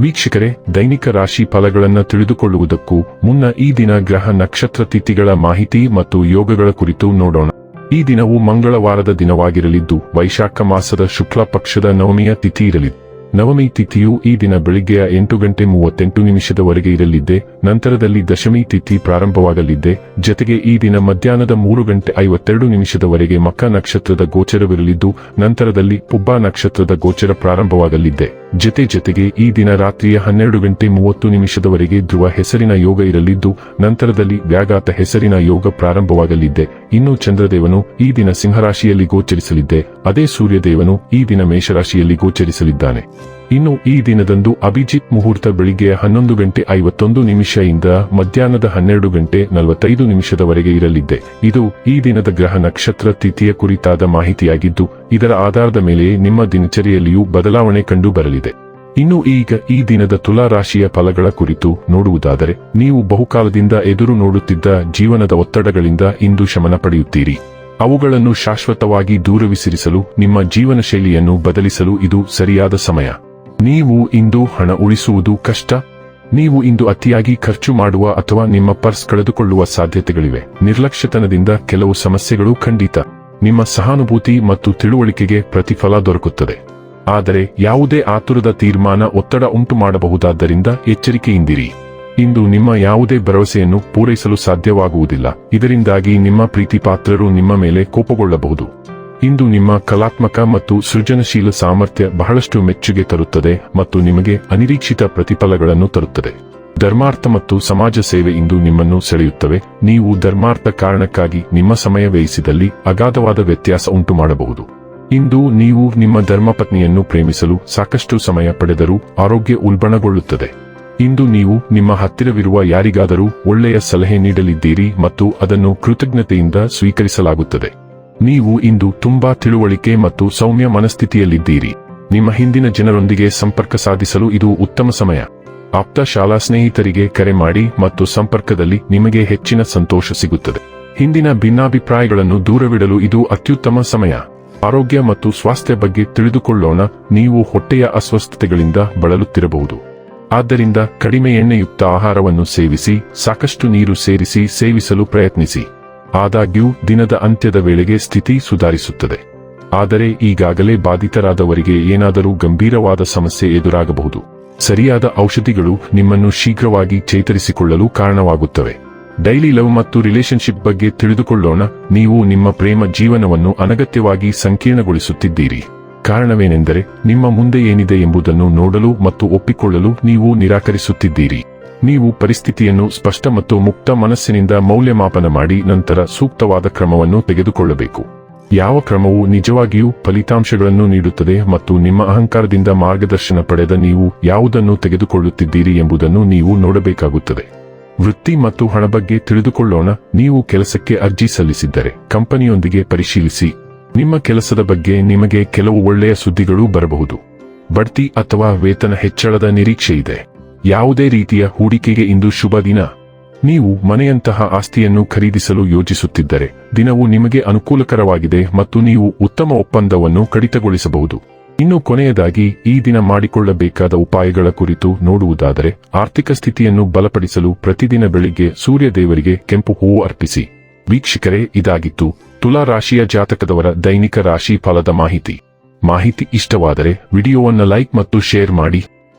ವೀಕ್ಷಕರೇ, ದೈನಿಕ ರಾಶಿ ಫಲಗಳನ್ನು ತಿಳಿದುಕೊಳ್ಳುವುದಕ್ಕೂ ಮುನ್ನ ಈ ದಿನ ಗ್ರಹ ನಕ್ಷತ್ರ ತಿಥಿಗಳ ಮಾಹಿತಿ ಮತ್ತು ಯೋಗಗಳ ಕುರಿತು ನೋಡೋಣ. ಈ ದಿನವು ಮಂಗಳವಾರದ ದಿನವಾಗಿರಲಿದ್ದು, ವೈಶಾಖ ಮಾಸದ ಶುಕ್ಲ ಪಕ್ಷದ ನವಮಿಯ ತಿಥಿ ಇರಲಿದೆ. ನವಮಿ ತಿಥಿಯು ಈ ದಿನ ಬೆಳಿಗ್ಗೆಯ ಎಂಟು ಗಂಟೆ ಮೂವತ್ತೆಂಟು ನಿಮಿಷದವರೆಗೆ ಇರಲಿದ್ದೆ, ನಂತರದಲ್ಲಿ ದಶಮಿ ತಿಥಿ ಪ್ರಾರಂಭವಾಗಲಿದ್ದೆ, ಜತೆಗೆ ಈ ದಿನ ಮಧ್ಯಾಹ್ನದ ಮೂರು ಗಂಟೆ ಐವತ್ತೆರಡು ನಿಮಿಷದವರೆಗೆ ಮಕ್ಕ ನಕ್ಷತ್ರದ ಗೋಚರವಿರಲಿದ್ದು, ನಂತರದಲ್ಲಿ ಪುಬ್ಬಾ ನಕ್ಷತ್ರದ ಗೋಚರ ಪ್ರಾರಂಭವಾಗಲಿದ್ದೆ. ಜತೆ ಜತೆಗೆ ಈ ದಿನ ರಾತ್ರಿಯ ಹನ್ನೆರಡು ಗಂಟೆ ಮೂವತ್ತು ನಿಮಿಷದವರೆಗೆ ಧ್ರುವ ಹೆಸರಿನ ಯೋಗ ಇರಲಿದ್ದು, ನಂತರದಲ್ಲಿ ವ್ಯಾಘಾತ ಹೆಸರಿನ ಯೋಗ ಪ್ರಾರಂಭವಾಗಲಿದ್ದೆ. ಇನ್ನು ಚಂದ್ರದೇವನು ಈ ದಿನ ಸಿಂಹರಾಶಿಯಲ್ಲಿ ಗೋಚರಿಸಲಿದ್ದೆ. ಅದೇ ಸೂರ್ಯದೇವನು ಈ ದಿನ ಮೇಷರಾಶಿಯಲ್ಲಿ ಗೋಚರಿಸಲಿದ್ದಾನೆ. ಇನ್ನು ಈ ದಿನದಂದು ಅಭಿಜಿತ್ ಮುಹೂರ್ತ ಬೆಳಿಗ್ಗೆ ಹನ್ನೊಂದು ಗಂಟೆ ಐವತ್ತೊಂದು ನಿಮಿಷದಿಂದ ಮಧ್ಯಾಹ್ನದ ಹನ್ನೆರಡು ಗಂಟೆ ನಲವತ್ತೈದು ನಿಮಿಷದವರೆಗೆ ಇರಲಿದೆ. ಇದು ಈ ದಿನದ ಗ್ರಹ ನಕ್ಷತ್ರ ತಿಥಿಯ ಕುರಿತಾದ ಮಾಹಿತಿಯಾಗಿದ್ದು, ಇದರ ಆಧಾರದ ಮೇಲೆ ನಿಮ್ಮ ದಿನಚರಿಯಲ್ಲಿಯೂ ಬದಲಾವಣೆ ಕಂಡು ಬರಲಿದೆ ಇನ್ನು ಈಗ ಈ ದಿನದ ತುಲಾ ರಾಶಿಯ ಫಲಗಳ ಕುರಿತು ನೋಡುವುದಾದರೆ, ನೀವು ಬಹುಕಾಲದಿಂದ ಎದುರು ನೋಡುತ್ತಿದ್ದ ಜೀವನದ ಒತ್ತಡಗಳಿಂದ ಇಂದು ಶಮನ ಪಡೆಯುತ್ತೀರಿ. ಅವುಗಳನ್ನು ಶಾಶ್ವತವಾಗಿ ದೂರವಿಸಿರಿಸಲು, ನಿಮ್ಮ ಜೀವನ ಶೈಲಿಯನ್ನು ಬದಲಿಸಲು ಇದು ಸರಿಯಾದ ಸಮಯ. ನೀವು ಇಂದು ಹಣ ಉಳಿಸುವುದು ಕಷ್ಟ. ನೀವು ಇಂದು ಅತಿಯಾಗಿ ಖರ್ಚು ಮಾಡುವ ಅಥವಾ ನಿಮ್ಮ ಪರ್ಸ್ ಕಳೆದುಕೊಳ್ಳುವ ಸಾಧ್ಯತೆಗಳಿವೆ. ನಿರ್ಲಕ್ಷ್ಯತನದಿಂದ ಕೆಲವು ಸಮಸ್ಯೆಗಳು ಖಂಡಿತ ನಿಮ್ಮ ಸಹಾನುಭೂತಿ ಮತ್ತು ತಿಳುವಳಿಕೆಗೆ ಪ್ರತಿಫಲ ದೊರಕುತ್ತದೆ. ಆದರೆ ಯಾವುದೇ ಆತುರದ ತೀರ್ಮಾನ ಒತ್ತಡ ಉಂಟು ಮಾಡಬಹುದಾದ್ದರಿಂದ ಎಚ್ಚರಿಕೆಯಿಂದಿರಿ. ಇಂದು ನಿಮ್ಮ ಯಾವುದೇ ಭರವಸೆಯನ್ನು ಪೂರೈಸಲು ಸಾಧ್ಯವಾಗುವುದಿಲ್ಲ. ಇದರಿಂದಾಗಿ ನಿಮ್ಮ ಪ್ರೀತಿಪಾತ್ರರು ನಿಮ್ಮ ಮೇಲೆ ಕೋಪಗೊಳ್ಳಬಹುದು. ಇಂದು ನಿಮ್ಮ ಕಲಾತ್ಮಕ ಮತ್ತು ಸೃಜನಶೀಲ ಸಾಮರ್ಥ್ಯ ಬಹಳಷ್ಟು ಮೆಚ್ಚುಗೆ ತರುತ್ತದೆ ಮತ್ತು ನಿಮಗೆ ಅನಿರೀಕ್ಷಿತ ಪ್ರತಿಫಲಗಳನ್ನು ತರುತ್ತದೆ. ಧರ್ಮಾರ್ಥ ಮತ್ತು ಸಮಾಜ ಸೇವೆ ಇಂದು ನಿಮ್ಮನ್ನು ಸೆಳೆಯುತ್ತವೆ. ನೀವು ಧರ್ಮಾರ್ಥ ಕಾರಣಕ್ಕಾಗಿ ನಿಮ್ಮ ಸಮಯ ವ್ಯಯಿಸಿದಲ್ಲಿ ಅಗಾಧವಾದ ವ್ಯತ್ಯಾಸ ಉಂಟು ಮಾಡಬಹುದು ಇಂದು ನೀವು ನಿಮ್ಮ ಧರ್ಮಪತ್ನಿಯನ್ನು ಪ್ರೇಮಿಸಲು ಸಾಕಷ್ಟು ಸಮಯ ಪಡೆದರೂ ಆರೋಗ್ಯ ಉಲ್ಬಣಗೊಳ್ಳುತ್ತದೆ. ಇಂದು ನೀವು ನಿಮ್ಮ ಹತ್ತಿರವಿರುವ ಯಾರಿಗಾದರೂ ಒಳ್ಳೆಯ ಸಲಹೆ ನೀಡಲಿದ್ದೀರಿ ಮತ್ತು ಅದನ್ನು ಕೃತಜ್ಞತೆಯಿಂದ ಸ್ವೀಕರಿಸಲಾಗುತ್ತದೆ. ನೀವು ಇಂದು ತುಂಬಾ ತಿಳುವಳಿಕೆ ಮತ್ತು ಸೌಮ್ಯ ಮನಸ್ಥಿತಿಯಲ್ಲಿದ್ದೀರಿ. ನಿಮ್ಮ ಹಿಂದಿನ ಜನರೊಂದಿಗೆ ಸಂಪರ್ಕ ಸಾಧಿಸಲು ಇದು ಉತ್ತಮ ಸಮಯ. ಆಪ್ತ ಶಾಲಾ ಸ್ನೇಹಿತರಿಗೆ ಕರೆ ಮಾಡಿ ಮತ್ತು ಸಂಪರ್ಕದಲ್ಲಿ ನಿಮಗೆ ಹೆಚ್ಚಿನ ಸಂತೋಷ ಸಿಗುತ್ತದೆ. ಹಿಂದಿನ ಭಿನ್ನಾಭಿಪ್ರಾಯಗಳನ್ನು ದೂರವಿಡಲು ಇದು ಅತ್ಯುತ್ತಮ ಸಮಯ. ಆರೋಗ್ಯ ಮತ್ತು ಸ್ವಾಸ್ಥ್ಯ ಬಗ್ಗೆ ತಿಳಿದುಕೊಳ್ಳೋಣ, ನೀವು ಹೊಟ್ಟೆಯ ಅಸ್ವಸ್ಥತೆಗಳಿಂದ ಬಳಲುತ್ತಿರಬಹುದು. ಆದ್ದರಿಂದ ಕಡಿಮೆ ಎಣ್ಣೆಯುಕ್ತ ಆಹಾರವನ್ನು ಸೇವಿಸಿ, ಸಾಕಷ್ಟು ನೀರು ಸೇರಿಸಿ ಸೇವಿಸಲು ಪ್ರಯತ್ನಿಸಿ. ಆದಾಗ್ಯೂ, ದಿನದ ಅಂತ್ಯದ ವೇಳೆಗೆ ಸ್ಥಿತಿ ಸುಧಾರಿಸುತ್ತದೆ. ಆದರೆ ಈಗಾಗಲೇ ಬಾಧಿತರಾದವರಿಗೆ ಏನಾದರೂ ಗಂಭೀರವಾದ ಸಮಸ್ಯೆ ಎದುರಾಗಬಹುದು. ಸರಿಯಾದ ಔಷಧಿಗಳು ನಿಮ್ಮನ್ನು ಶೀಘ್ರವಾಗಿ ಚೇತರಿಸಿಕೊಳ್ಳಲು ಕಾರಣವಾಗುತ್ತವೆ. ಡೈಲಿ ಲವ್ ಮತ್ತು ರಿಲೇಶನ್ಶಿಪ್ ಬಗ್ಗೆ ತಿಳಿದುಕೊಳ್ಳೋಣ. ನೀವು ನಿಮ್ಮ ಪ್ರೇಮ ಜೀವನವನ್ನು ಅನಗತ್ಯವಾಗಿ ಸಂಕೀರ್ಣಗೊಳಿಸುತ್ತಿದ್ದೀರಿ. ಕಾರಣವೇನೆಂದರೆ, ನಿಮ್ಮ ಮುಂದೆ ಏನಿದೆ ಎಂಬುದನ್ನು ನೋಡಲು ಮತ್ತು ಒಪ್ಪಿಕೊಳ್ಳಲು ನೀವು ನಿರಾಕರಿಸುತ್ತಿದ್ದೀರಿ. ನೀವು ಪರಿಸ್ಥಿತಿಯನ್ನು ಸ್ಪಷ್ಟ ಮತ್ತು ಮುಕ್ತ ಮನಸ್ಸಿನಿಂದ ಮೌಲ್ಯಮಾಪನ ಮಾಡಿ ನಂತರ ಸೂಕ್ತವಾದ ಕ್ರಮವನ್ನು ತೆಗೆದುಕೊಳ್ಳಬೇಕು. ಯಾವ ಕ್ರಮವು ನಿಜವಾಗಿಯೂ ಫಲಿತಾಂಶಗಳನ್ನು ನೀಡುತ್ತದೆ ಮತ್ತು ನಿಮ್ಮ ಅಹಂಕಾರದಿಂದ ಮಾರ್ಗದರ್ಶನ ಪಡೆದ ನೀವು ಯಾವುದನ್ನು ತೆಗೆದುಕೊಳ್ಳುತ್ತಿದ್ದೀರಿ ಎಂಬುದನ್ನು ನೀವು ನೋಡಬೇಕಾಗುತ್ತದೆ. ವೃತ್ತಿ ಮತ್ತು ಹಣ ಬಗ್ಗೆ ತಿಳಿದುಕೊಳ್ಳೋಣ. ನೀವು ಕೆಲಸಕ್ಕೆ ಅರ್ಜಿ ಸಲ್ಲಿಸಿದ್ದರೆ ಕಂಪನಿಯೊಂದಿಗೆ ಪರಿಶೀಲಿಸಿ. ನಿಮ್ಮ ಕೆಲಸದ ಬಗ್ಗೆ ನಿಮಗೆ ಕೆಲವು ಒಳ್ಳೆಯ ಸುದ್ದಿಗಳು ಬರಬಹುದು. ಬಡ್ತಿ ಅಥವಾ ವೇತನ ಹೆಚ್ಚಳದ ನಿರೀಕ್ಷೆ ಇದೆ ಯಾವುದೇ ರೀತಿಯ ಹೂಡಿಕೆಗೆ ಇಂದು ಶುಭ ದಿನ. ನೀವು ಮನೆಯಂತಹ ಆಸ್ತಿಯನ್ನು ಖರೀದಿಸಲು ಯೋಜಿಸುತ್ತಿದ್ದರೆ, ದಿನವು ನಿಮಗೆ ಅನುಕೂಲಕರವಾಗಿದೆ ಮತ್ತು ನೀವು ಉತ್ತಮ ಒಪ್ಪಂದವನ್ನು ಕಡಿತಗೊಳಿಸಬಹುದು. ಇನ್ನು ಕೊನೆಯದಾಗಿ, ಈ ದಿನ ಮಾಡಿಕೊಳ್ಳಬೇಕಾದ ಉಪಾಯಗಳ ಕುರಿತು ನೋಡುವುದಾದರೆ, ಆರ್ಥಿಕ ಸ್ಥಿತಿಯನ್ನು ಬಲಪಡಿಸಲು ಪ್ರತಿದಿನ ಬೆಳಿಗ್ಗೆ ಸೂರ್ಯ ದೇವರಿಗೆ ಕೆಂಪು ಹೂವು ಅರ್ಪಿಸಿ. ವೀಕ್ಷಕರೇ, ಇದಾಗಿತ್ತು ತುಲಾ ರಾಶಿಯ ಜಾತಕದವರ ದೈನಿಕ ರಾಶಿ ಫಲದ ಮಾಹಿತಿ. ಮಾಹಿತಿ ಇಷ್ಟವಾದರೆ ವಿಡಿಯೋವನ್ನು ಲೈಕ್ ಮತ್ತು ಶೇರ್ ಮಾಡಿ.